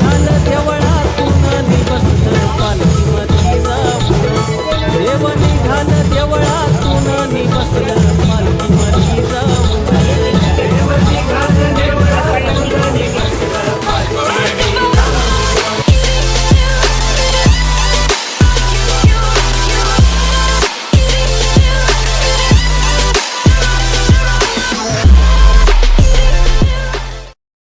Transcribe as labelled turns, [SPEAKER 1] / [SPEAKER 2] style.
[SPEAKER 1] झालं तेव्हा